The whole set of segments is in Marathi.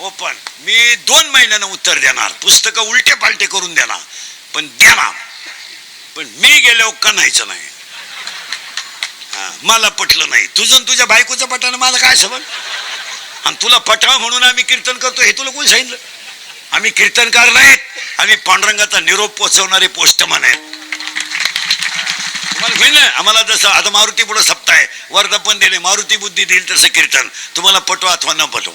ओपन. मी दोन महिन्यानं उत्तर देणार. पुस्तकं उलटे पालटे करून देणार. पण देणार. पण मी गेल्यावर कणायचं नाही. हा, मला पटलं नाही. तुझं तुझ्या बायकोचं पटानं मला काय सबल आणि तुला पटाव म्हणून आम्ही कीर्तन करतो हे तुला कोणी सांगितलं? आम्ही कीर्तनकार नाहीत. आम्ही पांडुरंगाचा निरोप पोचवणारे पोस्टमन आहेत. तुम्हाला होईल ना आम्हाला जसं आता मारुती पुढे सप्ताह आहे. वर्धापन देणे मारुती बुद्धी देईल तसं कीर्तन. तुम्हाला पटवा अथवा न पटवू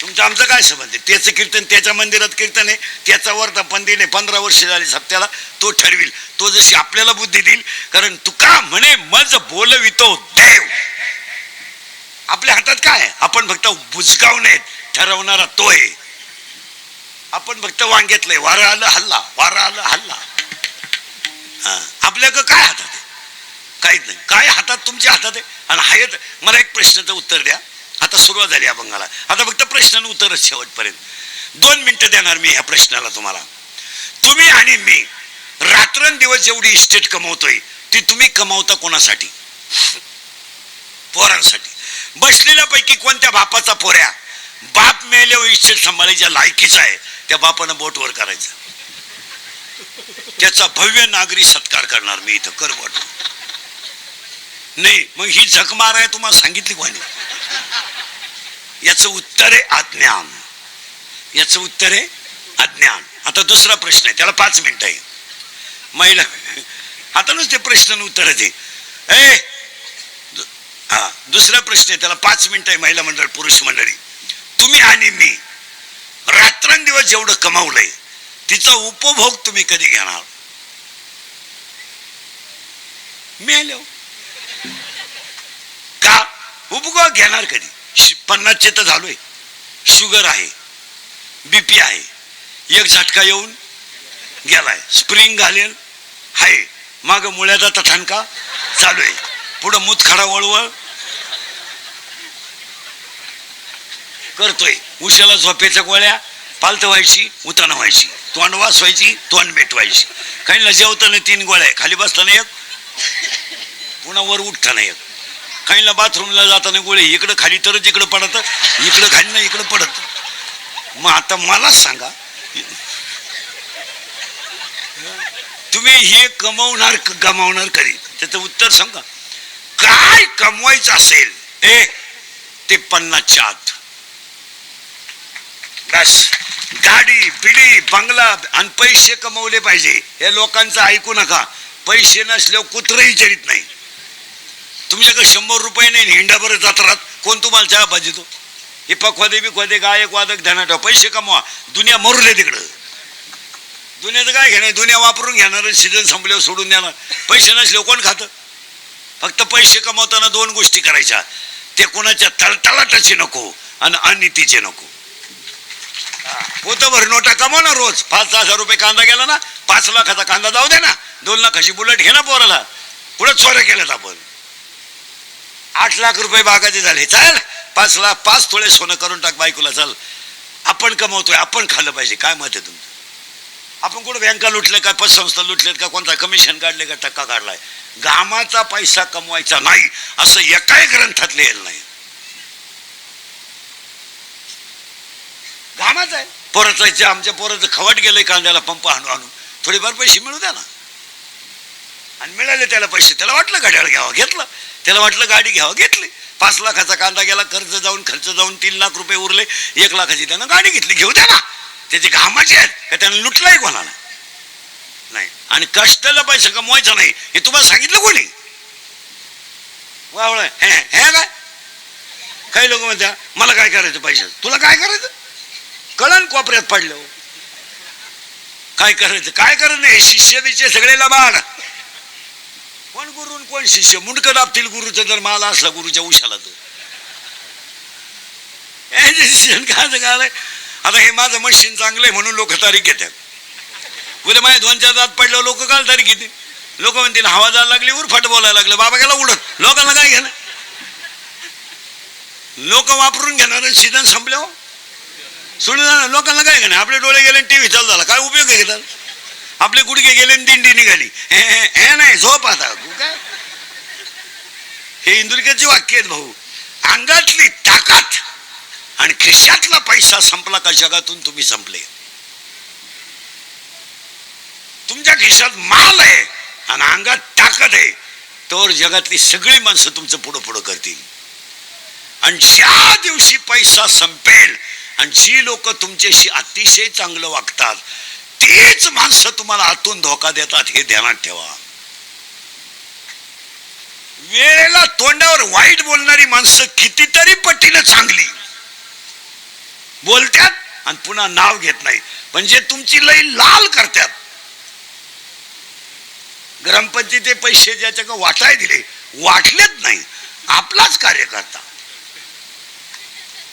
तुमचं आमचं काय संबंध आहे? त्याचं कीर्तन त्याच्या मंदिरात कीर्तन आहे त्याचा वर्धापन दिले पंधरा वर्ष झाली सप्त्याला तो ठरविल. तो जशी आपल्याला बुद्धी देईल कारण तुका म्हणे मज बोलवितो देव. आपल्या हातात काय आपण फक्त बुजगावणे ठरवणारा तो आहे. आपण फक्त वांग्यातलंय वारं आलं हल्ला वारं आलं हल्ला. हा, आपल्याकडं काय हातात आहे? काहीच नाही. काय हातात तुमच्या हातात आहे? आणि हायत मला एक प्रश्नाचं उत्तर द्या. आता सुरुवात झाली अभंगाला आता फक्त प्रश्न उत्तरच शेवटपर्यंत. दोन मिनिटं देणार मी ह्या प्रश्नाला तुम्हाला. तुम्ही आणि मी रात्रंदिवस जेवढी इस्टेट कमवतोय ती तुम्ही कमावता कोणासाठी? पोरांसाठी. बसलेल्यापैकी कोणत्या बापाचा पोऱ्या बाप मेल्यावर इस्टेट सांभाळायच्या लायकीचा आहे. त्या बापानं बोटवर करायचं. त्याचा भव्य नागरी सत्कार करणार मी इथं कर बोट. नाही मग ही झक मार तुम्हाला सांगितली कोणी? याचं उत्तर आहे अज्ञान. याचं उत्तर आहे अज्ञान. आता दुसरा प्रश्न आहे त्याला पाच मिनिटं आहे. महिला आता नुसते प्रश्न उत्तर आहे ए हा दुसरा प्रश्न आहे त्याला पाच मिनिटं आहे महिला मंडळ पुरुष मंडळी. तुम्ही आणि मी रात्रंदिवस जेवढं कमावलंय तिचा उपभोग तुम्ही कधी घेणार? मी आलो उपभोग घेणार कधी? पन्नासचे तर झालोय. शुगर आहे. बीपी आहे. एक झटका येऊन गेलाय. स्प्रिंग घालेल. हाय. माग मुळ्याचा ठणका चालू आहे. पुढं मुतखडा वळवळ करतोय. उशाला झोपेच्या गोळ्या पालत व्हायची उतानं व्हायची तोंड वास व्हायची तोंड भेटवायची काही जेवताना तीन गोळ्या आहे. खाली बसताना एक. पुन्हा वर उठताना एक. काहींना बाथरूमला जाताना गोळे इकडं खाली तरच इकडं पडत. इकडं खाली ना इकडं पडत. मग आता मला सांगा तुम्ही हे कमवणार गमावणार कधी? त्याचं उत्तर सांगा. काय कमवायचं असेल? ए ते पन्नासच्या आत. बस. गाडी बिडी बंगला आणि पैसे कमवले पाहिजे. हे लोकांचं ऐकू नका. पैसे नसल्यावर कुत्रही चरित नाही. तुमच्याकडे शंभर रुपये नाही हिंडाभर जात्रात कोण तुम्हाला चहा पाहिजे तो हे पखवादे बिखवादे गायक वादक ध्यानात ठेवा पैसे कमवा. दुनिया मरू दे तिकडं. दुनियाचं काय घेणार दुनिया वापरून घेणार सीझन संपल्यावर सोडून देणार. पैसे नसले कोण खातं? फक्त पैसे कमवताना दोन गोष्टी करायच्या. ते कोणाच्या तळतळाटाचे नको आणि अनितीचे नको. होतं भर नोटा कमव ना रोज. पाच सहा हजार रुपये कांदा गेला ना पाच लाखाचा कांदा जाऊ दे ना. दोन लाखाची बुलेट घे ना पोराला. पुढे चोऱ्या केल्यात आपण? आठ लाख रुपये बागाचे झाले. चाल पाच लाख पाच थोडे सोनं करून टाक बायकोला चाल. आपण कमवतोय आपण खाल्लं पाहिजे. काय मत आहे तुमचं? आपण कुठं बँका लुटल्या का पतसंस्था लुटलेत का कोणता कमिशन काढले का टक्का काढलाय? गामाचा पैसा कमवायचा नाही असं एकाही ग्रंथात लिहिलं नाही. घामाचं आहे. पोराचं आमच्या पोराचं खवट गेलंय कांद्याला पंप आणू आणू थोडेफार पैसे मिळू द्या ना. आणि मिळाले त्याला पैसे. त्याला वाटलं गाड्याला घ्यावं घेतलं. त्याला वाटलं गाडी घ्यावं घेतली. पाच लाखाचा कांदा गेला कर्ज जाऊन खर्च जाऊन तीन लाख रुपये उरले. एक लाखाची त्यानं गाडी घेतली घेऊ द्या ना. त्याचे घामाचे आहेत का त्यानं लुटलाय कोणाला? नाही. आणि कष्टाला पैसा कमवायचा नाही. हे तुम्हाला सांगितलं कोणी? वावळ. हे हे काय? काही लोक म्हणत्या मला काय करायचं पैसे तुला काय करायचं? कळण कोपऱ्यात पडलं हो. काय करायचं? काय करायचं नाही शिष्य बिष्य सगळे लबाड. पण शिष्य? मुंडकं दाबतील गुरुचं जर माला असला गुरुच्या उशाला तर. शिक्षण काय काय आता हे माझं मशीन चांगलं आहे म्हणून लोक तारीख घेतात. उद्या माझ्या दोन चार दात पडल्यावर लोक काल तारीख घेतील. लोक म्हणतील हवा जायला लागली उरफाट बोलायला लागलं. बाबा गेला उडत. लोकांना काय घेणार लोक वापरून घेणार सीझन संपल्यावर. सोडून जाणार लोकांना काय घेणं? आपले डोळे गेले टीव्ही चालू झाला. काय उपयोग आहे घेतात आपले गुडघे गेले आणि दिंडी निघाली. हे हे- नाही झोप आता. काय हे इंदुरकरचे वाक्य आहेत भाऊ. अंगातली ताकद आणि खिशातला पैसा संपला का जगातून तुम्ही संपले. तुमच्या खिशात माल आहे आणि अंगात ताकद आहे तर जगातली सगळी माणसं तुमचं पुढं पुढं करतील. आणि ज्या दिवशी पैसा संपेल आणि जी लोक तुमच्याशी अतिशय चांगलं वागतात तीच माणसं तुम्हाला आतून धोका देतात हे ध्यानात ठेवा. वेळेला तोंडावर वाईट बोलणारी माणसं कितीतरी पटीनं चांगली. बोलतात आणि पुन्हा नाव घेत नाही म्हणजे तुमची लई लाल करतात ग्रामपंचायती पैसे ज्याच्या का वाटाय दिले वाटलेच नाही. आपलाच कार्यकर्ता.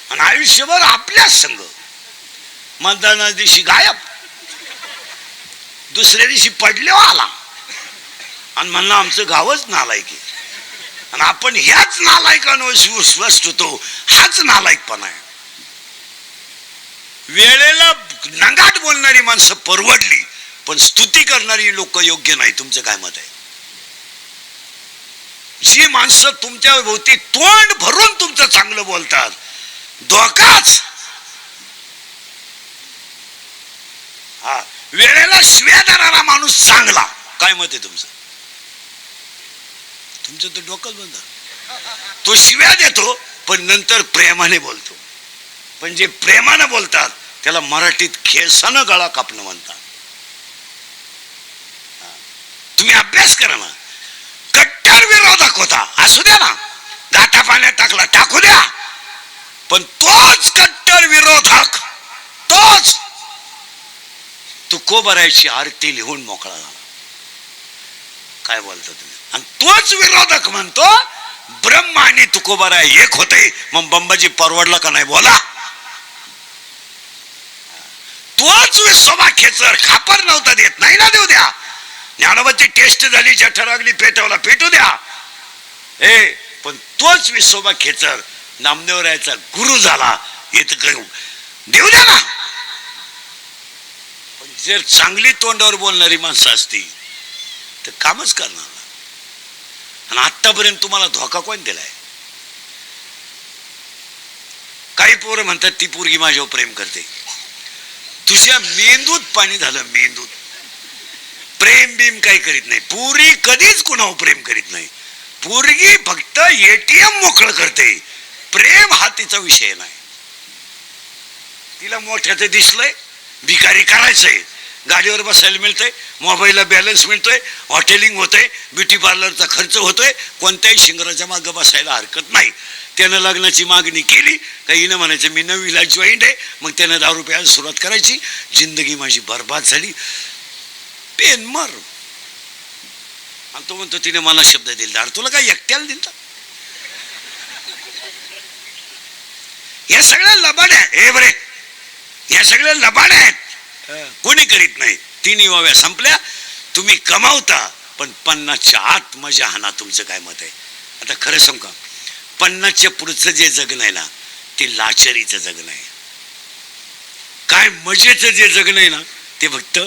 आणि आयुष्यभर आपल्याच संघ. मतदाना दिवशी गायब. दुसऱ्या दिवशी पडल्यावर आला. आणि म्हणणं आमचं गावच नालायकी आणि आपण ह्याच नालायकांवर विश्वास होतो हाच नालायकपणा आहे. वेळेला नंगाट बोलणारी माणसं परवडली पण स्तुती करणारी लोक योग्य नाही. तुमचं काय मत आहे? जी माणसं तुमच्या भोवती तोंड भरून तुमचं चांगलं बोलतात धोकाच. हा वेळेला शिव्या देणारा माणूस चांगला. काय मत आहे तुमचं? तुमचं तर डोकंच बंद. तो शिव्या देतो पण नंतर प्रेमाने बोलतो. पण जे प्रेमानं बोलतात त्याला मराठीत खेळसानं गळा कापणं म्हणतात. तुम्ही अभ्यास करा ना. कट्टर विरोधक होता असू द्या ना. गाठा पाण्यात टाकला टाकू द्या. पण तोच कट्टर विरोधक. तोच. तुकोबरायची आरती लिहून मोकळा झाला. काय बोलता तुम्ही? आणि तोच विरोधक म्हणतो ब्रह्म आणि तुकोबारा एक होते. मग बंबाजी परवडला का नाही बोला. तोच विसोबा खेचर खापर नव्हता देत नाही ना देऊ द्या. ज्ञानोबाची टेस्ट झाली जठरागली पेटवला पेटू द्या. ए पण तोच विसोबा खेचर नामदेवरायाचा गुरु झाला हे तर करू देऊ द्या ना. पण जर चांगली तोंडावर बोलणारी माणसं असती तर कामच करणार. आणि आतापर्यंत तुम्हाला धोका कोण दिलाय? काही पोरं म्हणतात ती पोरगी माझ्यावर प्रेम करते. तुझ्या मेंदूत पाणी झालं मेंदूत. प्रेम बिम काही करीत नाही. पुरी कधीच कुणावर प्रेम करीत नाही. पोरगी फक्त एटीएम मोकळं करते. प्रेम हा तिचा विषय नाही. तिला मोठ्याचं दिसलंय भिकारी करायचंय. गाडीवर बसायला मिळतंय मोबाईलला बॅलन्स मिळतोय हॉटेलिंग होतंय ब्युटी पार्लरचा खर्च होतोय कोणत्याही शिंगराच्या मागं बसायला हरकत नाही. त्यानं लग्नाची मागणी केली का हिनं म्हणायचं मी नवीला जॉईंट आहे. मग त्यानं दहा रुपयाला सुरुवात करायची. जिंदगी माझी बर्बाद झाली. पेन मर. आणि तो म्हणतो तिने मला शब्द दिला. अरे तुला काय एकट्याला दिलता? या सगळ्या लबाड आहे हे बरे या सगळ्या लबाड आहेत. कोणी करीत नाही. तिन्ही वाव्या संपल्या. तुम्ही कमावता पण पन्नासच्या आत मजा हाना तुमचं काय मत आहे? आता खरं सांग का? पन्नासच्या पुढचं जे जगणं आहे ना ते लाचारीचं जगणं आहे काय मजेचं जे जगणं आहे ना ते फक्त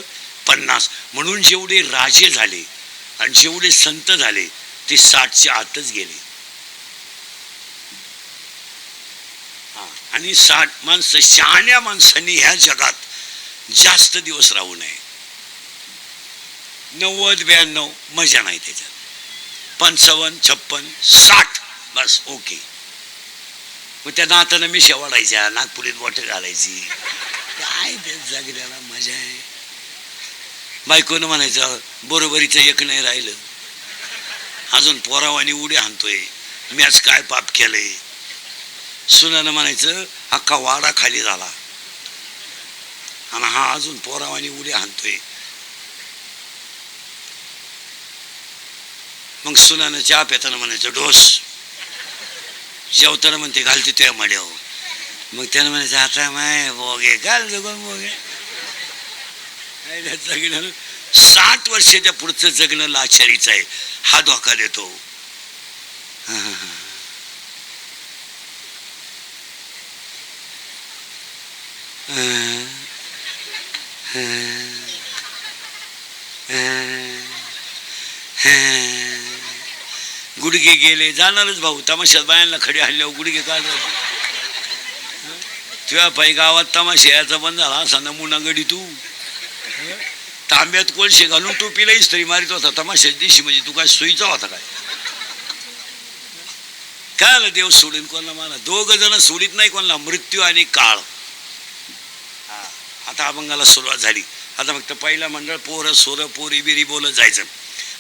पन्नास. म्हणून जेवढे राजे झाले आणि जेवढे संत झाले ते साठच्या आतच गेले. हा, आणि साठ माणसं शहाण्या माणसांनी ह्या जगात जास्त दिवस राहू नये. नव्वद ब्याण्णव मजा नाही त्याच्यात. पंचावन्न छप्पन साठ बस ओके. मग त्या नातानं मी शेवाडायच्या नागपुरीत बोट घालायची. काय ते जगण्याला मजा आहे. बायकोनं म्हणायचं बरोबरीचं एक नाही राहिलं. अजून पोरावानी उडी आणतोय. मी आज काय पाप केलंय? सुनानं म्हणायचं अख्खा वाडा खाली झाला. आणि हा अजून पोरावानी उड्या हाणतोय मग सुनानं चहा पेताना म्हणायचं डोस जेवताना म्हणते घालते तुया मड्यावर मग त्यानं म्हणायचं आता माय बोगे घाल जगून बोगे जगणं साठ वर्षाच्या पुढचं जगणं लाचारीचं आहे हा धोका देतो हा. हा. हा. गुडघे गेले जाणारच भाऊ. तमाशात बायांना खडे हल्ल्यावर गुडघे काढ तुझ्या पायी गावात तमाशा यायचा बंद झाला. असा नमुना गडी तू. तांब्यात कोळशे घालून टोपीला इस्त्री मारित होता. तमाशाच्या दिवशी म्हणजे तू काय सोयीचा होता काय? काय आलं देव सोडून कोणाला मला दोघ जण सोडित नाही कोणाला. मृत्यू आणि काळ. आता अभंगाला सुरुवात झाली. आता फक्त पहिला मंडळ पोरं सोरं पोरी बिरी बोलत जायचं.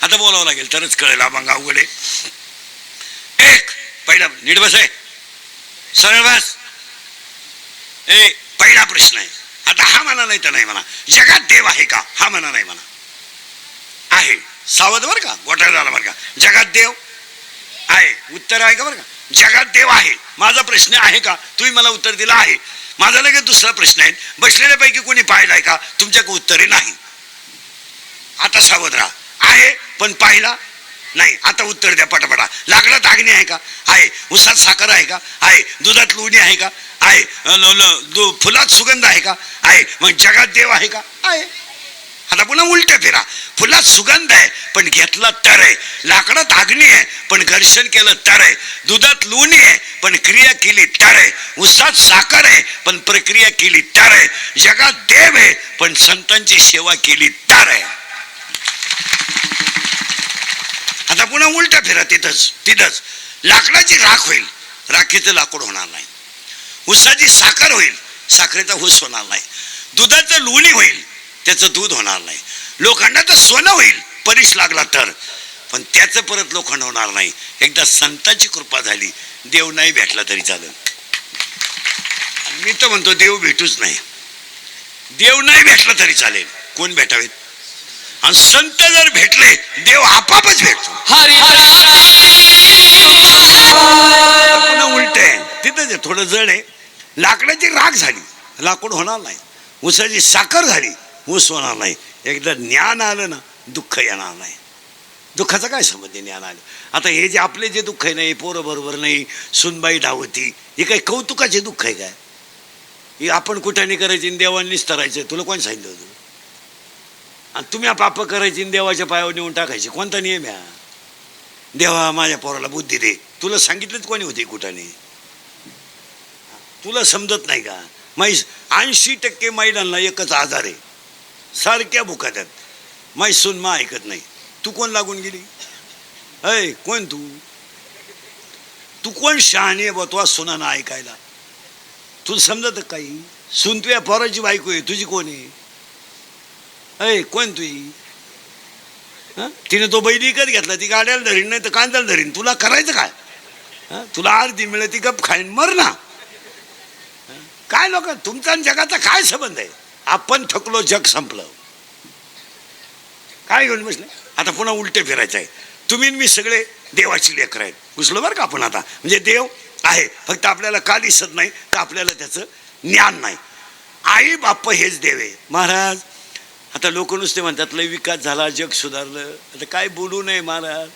आता बोलावं लागेल तरच कळेल अभंग अवघड आहे. एक पहिला नीट बस. आहे सरळबस ए पहिला प्रश्न आहे. आता हा म्हणा नाही तर नाही म्हणा. जगात देव आहे का? हा म्हणा नाही म्हणा. आहे. सावध बरं का? गोठा झाला बरं का? जगात देव आहे. उत्तर आहे का बरं का? जगात देव आहे. माझा प्रश्न आहे का? तुम्ही मला उत्तर दिलं आहे. माझा लगेच दुसरा प्रश्न आहे. बसलेल्यापैकी कोणी पाहिलाय का? तुमच्याकडे उत्तरे नाही. आता सावध राहा. आहे पण पाहिला नाही. आता उत्तर द्या पटापटा. लाकडात अग्नी आहे का? आहे. उसात साखर आहे का? आहे. दुधात लोणी आहे का? आहे. फुलात सुगंध आहे का? आहे. मग जगात देव आहे का? आहे. आता पुन्हा उलट फिरा. फुलात सुगंध आहे पण घेतला तर आहे. लाकडात अग्नी आहे पण घर्षण केलं तर आहे. दुधात लोणी आहे पण क्रिया केली तर आहे. उसात साखर आहे पण प्रक्रिया केली तर आहे. जगात देव आहे पण संतांची सेवा केली तर आहे. आता पुन्हा उलट फिरा तिथंच तिथंच. लाकडाची राख होईल. राखीचं लाकूड होणार नाही. उसाची साखर होईल. साखरेचा ऊस होणार नाही. दुधाचं लोणी होईल. त्याचं दूध होणार नाही. लोखंडाचं सोनं होईल परीश लागला तर. पण त्याचं परत लोखंड होणार नाही. एकदा संतांची कृपा झाली देव नाही भेटला तरी चालेल. मी तर म्हणतो देव भेटूच नाही. देव नाही भेटला तरी चालेल. कोण भेटावेत? आणि संत जर भेटले देव आपापच भेटतो. उलट आहे. तिथंच आहे थोडं जड आहे लाकडाची राख झाली. लाकूड होणार नाही. ऊसाची साखर झाली. ऊस होणार नाही. एकदा ज्ञान आलं ना दुःख येणार नाही. दुःखाचा काय संबंध आहे ज्ञान आलं? आता हे जे आपले जे दुःख आहे नाही पोरं बरोबर नाही सुनबाई धावती हे काही कौतुकाचे दुःख आहे काय? हे आपण कुठाने करायची देवांनीच तरायचं. तुला कोण सांगितलं होतं? आणि तुम्ही पाप करायची देवाच्या पायावर नेऊन टाकायची. कोणता नियम आहे देवा माझ्या पोराला बुद्धी दे. तुला सांगितलंच कोणी होते कुठाने तुला समजत नाही का? माई ऐंशी टक्के महिलांना एकच आजार आहे. सारख्या भुकाट्यात माय सून मा ऐकत नाही. तू कोण लागून गेली? अय कोण तू? तू कोण शहाणी बतवा बा तुला सुनाना ऐकायला? तुला समजत काही? सून तुया पोराची बायको आहे तुझी कोण आहे? अय कोण तुझी तिने तो बैल विकत घेतला ती गाड्याला धरीन नाही तर कांद्याला धरीन. तुला करायचं काय? तुला अर्धी मिळत ती गप खाईन. मर ना. काय लोक तुमचा आणि जगाचा काय संबंध आहे? आपण थकलो जग संपलं. काय घेऊन बसले? आता पुन्हा उलटे फिरायचं आहे तुम्ही मी सगळे देवाची लेकर आहेत. घुसलो बरं का आपण आता? म्हणजे देव आहे फक्त आपल्याला का दिसत नाही? तर आपल्याला त्याचं ज्ञान नाही. आई बाप हेच देव आहे. महाराज आता लोक नुसते म्हणतात लय विकास झाला जग सुधारलं. आता काय बोलू नये महाराज.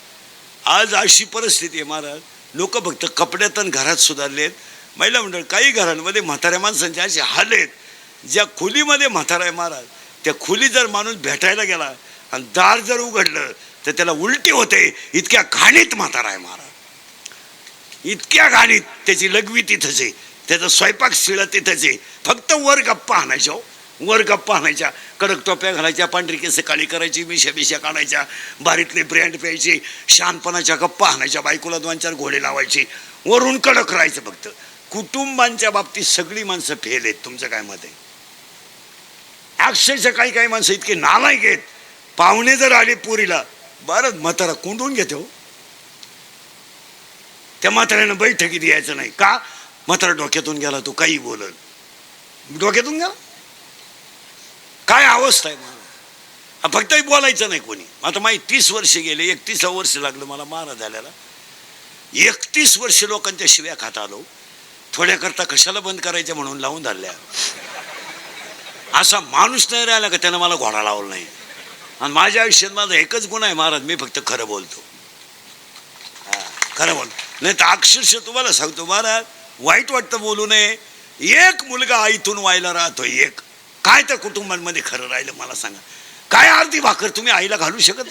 आज अशी परिस्थिती आहे महाराज. लोक फक्त कपड्यात आणि घरात सुधारलेत. महिला मंडळ काही घरांमध्ये म्हाताऱ्या माणसांचे असे हाल आहेत. ज्या खोलीमध्ये म्हातारा आहे महाराज त्या खोली जर माणूस भेटायला गेला आणि दार जर उघडलं तर त्याला उलटी होते. इतक्या घाणीत म्हातारा आहे महाराज. इतक्या घाणीत त्याची लघवी तिथंच आहे त्याचा स्वयंपाक शिळ तिथंच. आहे फक्त वर गप्पा आणायच्या हो. वर गप्पा आणायच्या. कडक टोप्या घालायच्या पांढरी केस काळी करायची मिशा बिशा काढायच्या बारीतले ब्रँड प्यायचे शानपणाच्या गप्पा आणायच्या बायकोला दोन चार घोडे लावायचे. वरून कडक राहायचं फक्त. कुटुंबांच्या बाबतीत सगळी माणसं फेल आहेत. तुमचं काय मत आहे? अक्षरशः काही काही माणसं इतके नालायक आहेत. पाहुणे जर आले पुरीला बरं म्हातारा कोंडून घेते हो. त्या म्हाताऱ्यानं बैठकीत यायचं नाही. का? म्हातारा डोक्यातून गेला तू काही बोलल. डोक्यातून गेला? काय अवस्था आहे मला फक्त बोलायचं नाही कोणी. आता माझी तीस वर्ष गेले एकतीस वर्ष लागलं मला मारा झाल्याला एकतीस वर्ष लोकांच्या शिव्या खात आलो. थोड्याकरता कशाला बंद करायच्या म्हणून लावून धरल्या. असा माणूस नाही राहिला का त्यानं मला घोडा लावला नाही. आणि माझ्या आयुष्यात माझा एकच गुण आहे महाराज मी फक्त खरं बोलतो. हा, खरं बोल. नाही तर अक्षरशः तुम्हाला सांगतो महाराज वाईट वाटतं बोलू नये. एक मुलगा आईतून व्हायला राहतो एक. काय त्या कुटुंबांमध्ये खरं राहिलं मला सांगा. काय अर्धी भाकर तुम्ही आईला घालू शकत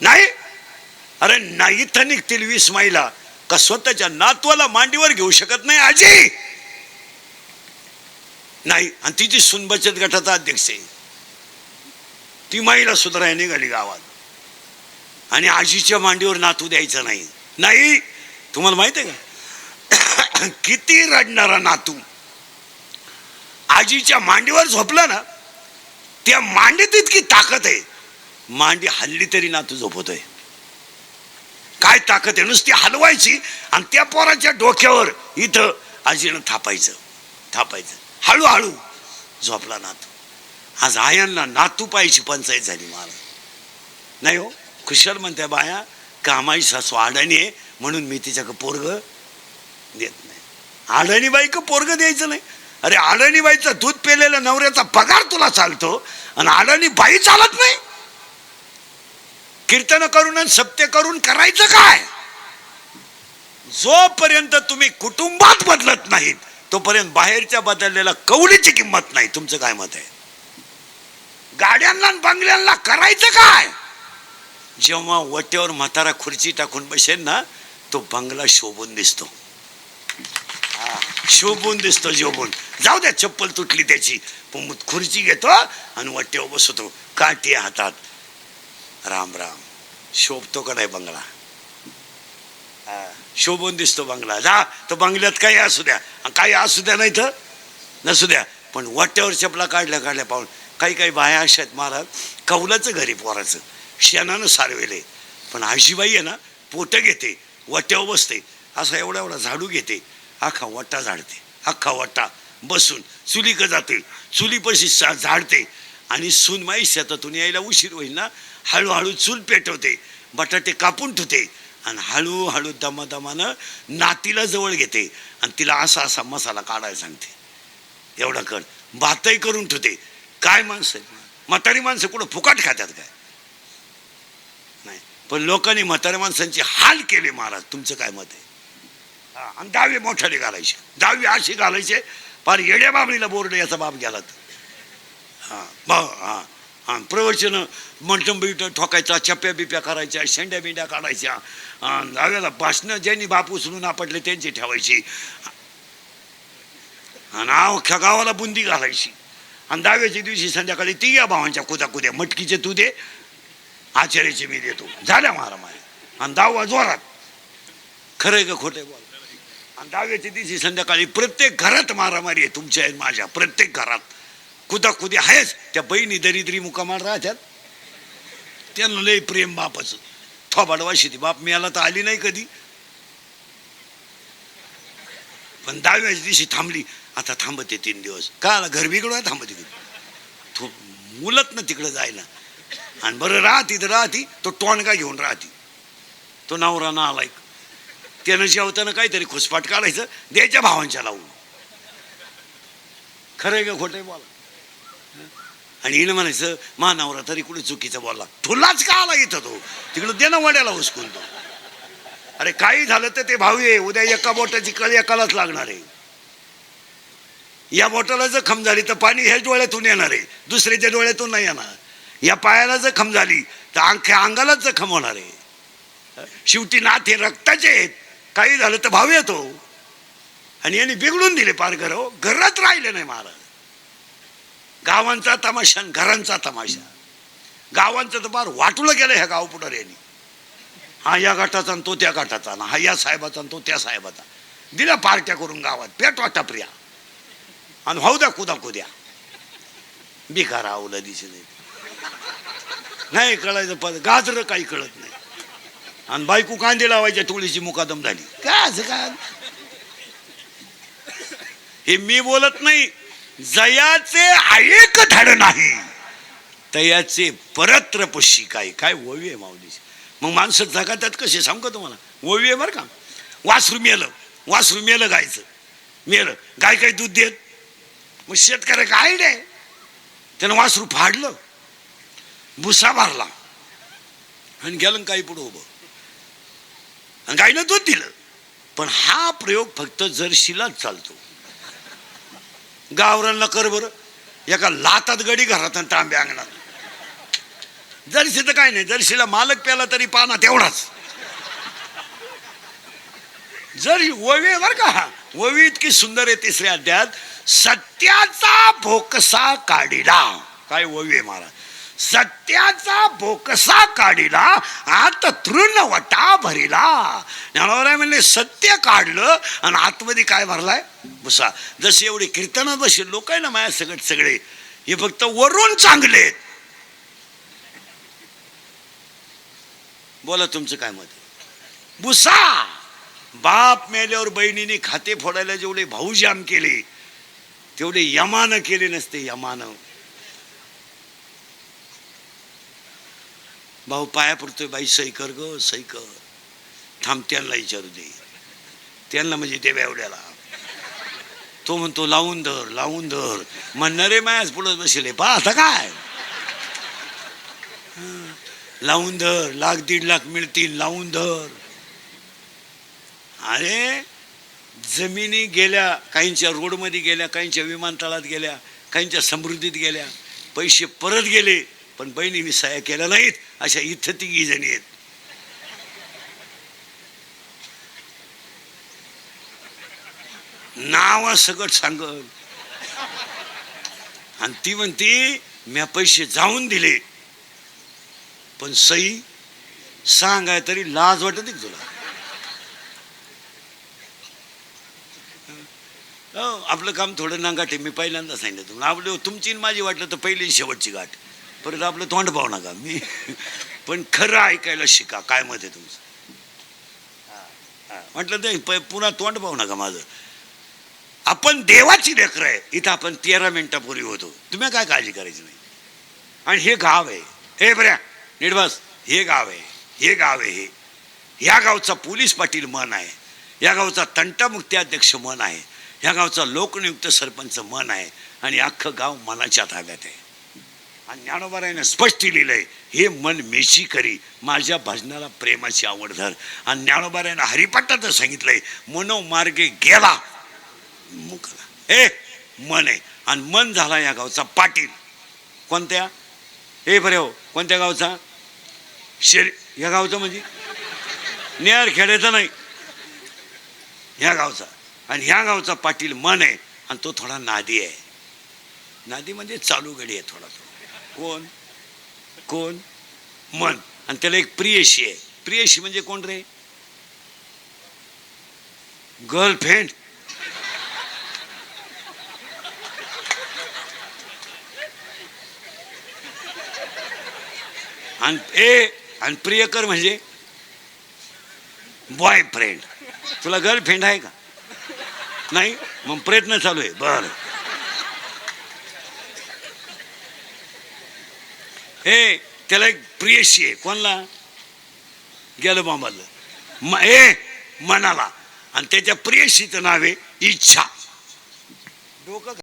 नाही? अरे नाही तर निघतील वीस माईला. का स्वतःच्या नातवाला मांडीवर घेऊ शकत नाही आजी? नाही आणि तिची सुन बचत गटाचा अध्यक्ष आहे. ती महिला सुधाराय निघाली गावात. आणि आजीच्या मांडीवर नातू द्यायचं नाही. नाही तुम्हाला माहीत आहे का? किती रडणारा नातू. आजीच्या मांडीवर झोपला ना त्या मांडीत इतकी ताकद आहे. मांडी हल्ली तरी नातू झोपतोय. काय ताकद आहे? नुसती हलवायची आणि त्या पोराच्या डोक्यावर इथं आजीनं थापायचं थापायचं. हळूहळू झोपला नातू. आज आयांना नातू पायची पंचायत झाली मला नाही हो? कुशल म्हणते बाया कामाई सासू अडाणी आहे म्हणून मी तिच्याकडं पोरग देत नाही. अडाणी का पोरग द्यायचं नाही. अरे अडाणी बाईचं दूध पेलेल्या नवऱ्याचा पगार तुला चालतो आणि अडाणी बाई चालत नाही? कीर्तन करून आणि सत्य करून करायचं काय? जोपर्यंत तुम्ही कुटुंबात बदलत नाहीत तोपर्यंत बाहेरच्या बदललेल्या कवडीची किंमत नाही. तुमचं काय मत आहे? गाड्यांना आणि बंगल्यांना करायचं काय? जेव्हा वट्यावर म्हातारा खुर्ची टाकून बसेल ना तो बंगला शोभून दिसतो. हा, शोभून दिसतो शोभून. जाऊ द्या चप्पल तुटली त्याची. पण मग खुर्ची घेतो आणि वट्यावर बसवतो. काठी हातात. राम राम. शोभतो का नाही बंगला? हा, शोभून दिसतो बंगला. जा तो बंगल्यात काही असू द्या. आणि काही असू द्या नाही तर नसू द्या. पण वाट्यावर चपला काढल्या काढल्या पाहून काही काही बाया अशा आहेत महाराज कौलाचं घरी पोराचं. शेणानं सारवेले पण आजीबाई आहे ना पोटं घेते वाट्यावर बसते. असा एवढा एवढा झाडू घेते. अख्खा वट्टा झाडते. अख्खा वट्टा बसून चुलीक जाते. चुलीपाशी सा झाडते. आणि सूनमाई शेतातून यायला उशीर होईल ना हळूहळू चूल पेटवते. बटाटे कापून ठेवते. आणि हळूहळू दमदमानं नातीला जवळ घेते आणि तिला असा असा मसाला काढायला सांगते. एवढं कर. भातही करून ठेवते. काय माणसं म्हातारी माणसं कुठं फुकाट खात्यात काय? नाही. पण लोकांनी म्हाताऱ्या माणसांची हाल केले महाराज. तुमचं काय मत आहे? आणि दहावी मोठ्याने घालायचे. दहावी अशी घालायचे फार येड्या बाबळीला बोर्ड याचा बाप गेला तर. हां बा हां. हां प्रवचनं मंटम बिट ठोकायचा छप्प्या बिप्या करायच्या शेंड्या बिंड्या काढायच्या. अन् भाषणं ज्यांनी बाप उचलून आपटले त्यांची ठेवायची. आणि अख्ख्या गावाला बुंदी घालायची. आणि दहाव्याच्या दिवशी संध्याकाळी ती या भावांच्या कुद्या कुद्या मटकीचे तू दे आचार्याचे मी देतो. झाल्या मारामारी. आणि दहावा जोरात. खरंय का खोटे बोल. आणि दहाव्याच्या दिवशी संध्याकाळी प्रत्येक घरात मारामारी आहे तुमच्या माझ्या प्रत्येक घरात. कुदा कुदी आहेच. त्या बहिणी दरिद्री मुकामार राहत्यात. त्यांना लय प्रेम बापाचं. थोबाडवाशी ती बाप मिळाला तर आली नाही कधी. पण दहाव्याच्या दिवशी थांबली. आता थांबते तीन दिवस. का आला? घर बिघडवाय थांबते तो मुलत ना तिकडं जायला. आणि बरं राहती तर राहती. तो टोणगा घेऊन राहती. तो नवरा ना आलाय त्यानं जेवताना काहीतरी खुसपाट काढायचं. द्यायच्या भावांच्या लावून. खरं का खोटं बोला. आणि हिनं म्हणायचं मा नवरा तरी कुठे चुकीचा बोलला? ठुलाच का आला इथं तो? तिकडं दे ना वड्याला हुसकून तो. अरे काही झालं तर ते भाऊ आहे उद्या एका बोटाची कळ एकालाच लागणार आहे. या बोटाला खम झाली तर पाणी ह्या डोळ्यातून येणार आहे दुसऱ्याच्या डोळ्यातून नाही येणार. या पायाला जखम झाली तर अंख्या अंगालाच जखम होणार आहे. शेवटी नाथ हे रक्ताचे आहेत. काही झालं तर भाऊ येतो. आणि यांनी बिघडून दिले पार घर. हो, घरात राहिले नाही महाराज. गावांचा तमाशा आणि घरांचा तमाशा. गावांचं तर फार वाटूला गेलं ह्या गाव यांनी हा या गटाचा आणि तो त्या गटाचा ना हा या साहेबाचा आणि तो त्या साहेबाचा. दिल्या पार्ट्या करून गावात पेट वाटा प्रिया आणि भाऊ द्या कुदा कुद्या बिकार आवलं दिसे नाही नाही कळायचं पद गाजर काही कळत नाही. आणि बायको कांदे लावायच्या टोळीची मुकादम झाली. काय असं काय हे मी बोलत नाही. जयाचे ऐक धड नाही. तयाचे परत्र काय काय ओवी आहे माऊलीची. मग माणसं जगातात कसे सांगू का तुम्हाला? ओवी आहे बरं का? वासरू मेलं वासरू मेलं गायचं. मेलं. गाय काही दूध देत? मग शेतकऱ्या काय आहे त्यानं वासरू फाडलं भुसा भरला आणि गेलं काही पुढं उभं. आणि गायनं दूध दिलं. पण हा प्रयोग फक्त जर्शीलाच चालतो. गावरांना कर बरं. एका लातात गडी घरात आणि तांब्या अंगणात. जर्सी तर काय नाही जर्सीला मालक प्याला तरी पाना तेवढाच. जर ओवी बर का हा ओवी इतकी सुंदर आहे तिसऱ्या अध्यात सत्याचा भोकसा काढिला. काय ओवे महाराज? सत्याचा बोकसा काढिला आत तृणवटा भरिला. ज्ञानोबराय म्हणले सत्य काढलं आणि आतमध्ये काय भरलाय? भुसा जसे एवढे कीर्तनात बसे लोक आहे ना माझ्या सगळे सगळे हे फक्त वरून चांगले बोला तुमचं काय मत आहे? भुसा बाप मेल्यावर बहिणीने खाते फोडायला जेवढे भाऊ जाम केले तेवढे यमानं केले नसते यमानं. भाऊ पाया पडतोय बाई सही कर ग सही कर. थांब त्यांना विचारू दे. त्यांना म्हणजे ते एवढ्याला. तो म्हणतो लावून धर लावून धर. म्हणणारे मायाच पुढे बसले. पा आता काय? लावून धर लाख दीड लाख मिळतील लावून धर. अरे जमिनी गेल्या काहींच्या रोडमध्ये गेल्या काहींच्या विमानतळात गेल्या काहींच्या समृद्धीत गेल्या पैसे परत गेले. पण बहिणीने सह्या केल्या नाहीत अशा इथं तिघी जणी आहेत. नाव सगळं सांगल आणि ती म्हणती म्या पैसे जाऊन दिले. पण सई सांगाय तरी लाज वाटत तुला? हो, आपलं काम थोडं नांगाटे मी पहिल्यांदा सांगितलं. तुम्हाला आपलं तुमची माझी वाटलं तर पहिली शेवटची गाठ. परत आपलं तोंड पाहू नका. मी पण खरं ऐकायला शिका. काय मत आहे तुमचं? हा, हा. म्हटलं ते पुन्हा तोंड पाहू नका माझं. आपण देवाची लेकर आहे. इथं आपण तेरा मिनिटापूर्वी होतो. तुम्ही काय काळजी करायची नाही. आणि हे गाव आहे. हे बऱ्या नीट हे गाव आहे. हे गाव आहे. हे या गावचा पोलीस पाटील मन आहे. या गावचा तंटामुक्ती अध्यक्ष मन आहे. या गावचा लोकनियुक्त सरपंच मन आहे. आणि अख्खं गाव मनाच्या ताब्यात आहे. आणि ज्ञानोबारायनं स्पष्ट लिहिलंय हे मन मेशी करी माझ्या भजनाला प्रेमाची आवड धर. आणि ज्ञानोबारायनं हरिपाठात सांगितलंय मनोमार्गे गेला मुकला हे मन आहे. आणि मन झाला या गावचा पाटील. कोणत्या? हे बरे हो कोणत्या गावचा? शेर म्हणजे? या गावचा म्हणजे? नेर खेड्याचा नाही. ह्या गावचा. आणि ह्या गावचा पाटील मन आहे. आणि तो थोडा नादी आहे. नादी म्हणजे चालू गडी आहे थोडा थोडा कोण? कोण? मन. आणि त्याला एक प्रियशी आहे. प्रियशी म्हणजे कोण रे? गर्लफ्रेंड. आणि ए आणि प्रियकर म्हणजे बॉयफ्रेंड तुला गर्लफ्रेंड आहे का? नाही? मग प्रयत्न चालू आहे. बरं. हे त्याला एक प्रियशी आहे. कोणला? गेलं बाबाला. म ए मनाला. आणि त्याच्या प्रियशीचं नाव आहे इच्छा. डोकं